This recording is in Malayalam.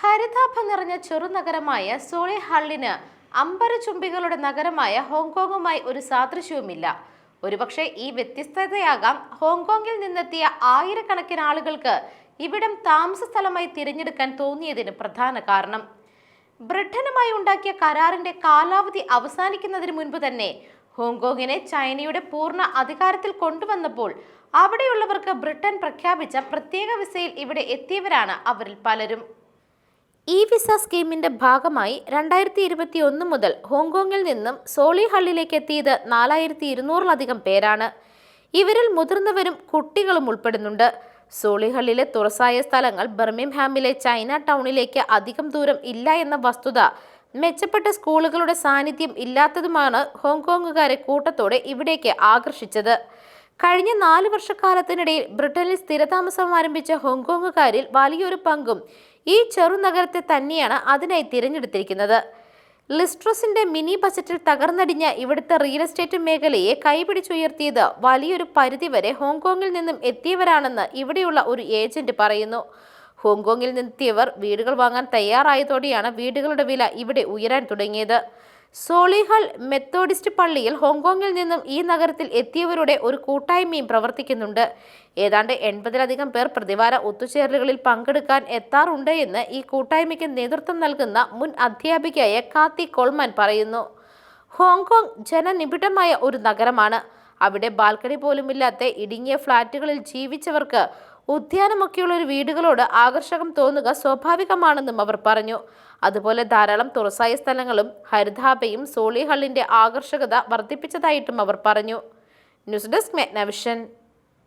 ഹരിതാഭം നിറഞ്ഞ ചെറുനഗരമായ സോളിഹള്ളിന് അമ്പരചുംബികളുടെ നഗരമായ ഹോങ്കോങ്ങുമായി ഒരു സാദൃശ്യവുമില്ല. ഒരുപക്ഷെ ഈ വ്യത്യസ്തതയാകാം ഹോങ്കോങ്ങിൽ നിന്നെത്തിയ ആയിരക്കണക്കിന് ആളുകൾക്ക് ഇവിടം താമസ സ്ഥലമായി തിരഞ്ഞെടുക്കാൻ തോന്നിയതിന് പ്രധാന കാരണം. ബ്രിട്ടനുമായി ഉണ്ടാക്കിയ കരാറിന്റെ കാലാവധി അവസാനിക്കുന്നതിന് മുൻപ് തന്നെ ഹോങ്കോങ്ങിനെ ചൈനയുടെ പൂർണ അധികാരത്തിൽ കൊണ്ടുവന്നപ്പോൾ അവിടെയുള്ളവർക്ക് ബ്രിട്ടൻ പ്രഖ്യാപിച്ച പ്രത്യേക വിസയിൽ ഇവിടെ എത്തിയവരാണ് അവരിൽ പലരും. ഈ വിസ സ്കീമിന്റെ ഭാഗമായി രണ്ടായിരത്തി ഇരുപത്തി ഒന്ന് മുതൽ ഹോങ്കോങ്ങിൽ നിന്നും സോളിഹള്ളിലേക്ക് എത്തിയത് നാലായിരത്തി ഇരുന്നൂറിലധികം പേരാണ്. ഇവരിൽ മുതിർന്നവരും കുട്ടികളും ഉൾപ്പെടുന്നുണ്ട്. സോളിഹള്ളിലെ തുറസായ സ്ഥലങ്ങൾ ബർമിംഹാമിലെ ചൈന ടൗണിലേക്ക് അധികം ദൂരം ഇല്ല എന്ന വസ്തുത മെച്ചപ്പെട്ട സ്കൂളുകളുടെ സാന്നിധ്യം ഇല്ലാത്തതുമാണ് ഹോങ്കോങ്ങുകാരെ കൂട്ടത്തോടെ ഇവിടേക്ക് ആകർഷിച്ചത്. കഴിഞ്ഞ നാല് വർഷക്കാലത്തിനിടയിൽ ബ്രിട്ടനിൽ സ്ഥിരതാമസം ആരംഭിച്ച ഹോങ്കോങ്ങുകാരിൽ വലിയൊരു പങ്കും ഈ ചെറുനഗരത്തെ തന്നെയാണ് അതിനായി തിരഞ്ഞെടുത്തിരിക്കുന്നത്. ലിസ്ട്രസിന്റെ മിനി ബജറ്റിൽ തകർന്നടിഞ്ഞ ഇവിടുത്തെ റിയൽ എസ്റ്റേറ്റ് മേഖലയെ കൈപിടിച്ചുയർത്തിയത് വലിയൊരു പരിധിവരെ ഹോങ്കോങ്ങിൽ നിന്നും എത്തിയവരാണെന്ന് ഇവിടെയുള്ള ഒരു ഏജന്റ് പറയുന്നു. ഹോങ്കോങ്ങിൽ നിന്നെത്തിയവർ വീടുകൾ വാങ്ങാൻ തയ്യാറായതോടെയാണ് വീടുകളുടെ വില ഇവിടെ ഉയരാൻ തുടങ്ങിയത്. സോളിഹൾ മെത്തോഡിസ്റ്റ് പള്ളിയിൽ ഹോങ്കോങ്ങിൽ നിന്നും ഈ നഗരത്തിൽ എത്തിയവരുടെ ഒരു കൂട്ടായ്മയും പ്രവർത്തിക്കുന്നുണ്ട്. ഏതാണ്ട് എൺപതിലധികം പേർ പ്രതിവാര ഒത്തുചേരലുകളിൽ പങ്കെടുക്കാൻ എത്താറുണ്ട് എന്ന് ഈ കൂട്ടായ്മയ്ക്ക് നേതൃത്വം നൽകുന്ന മുൻ അധ്യാപികയായ കാത്തി കോൾമാൻ പറയുന്നു. ഹോങ്കോങ് ജനനിബിഡമായ ഒരു നഗരമാണ്. അവിടെ ബാൽക്കണി പോലുമില്ലാത്ത ഇടുങ്ങിയ ഫ്ളാറ്റുകളിൽ ജീവിച്ചവർക്ക് ഉദ്യാനമൊക്കെയുള്ള ഒരു വീടുകളോട് ആകർഷകം തോന്നുക സ്വാഭാവികമാണെന്നും അവർ പറഞ്ഞു. അതുപോലെ ധാരാളം തുറസായ സ്ഥലങ്ങളും ഹരിതാബയും സോളിഹള്ളിന്റെ ആകർഷകത വർദ്ധിപ്പിച്ചതായിട്ടും അവർ പറഞ്ഞു. News desk മെഗ്നവിഷൻ.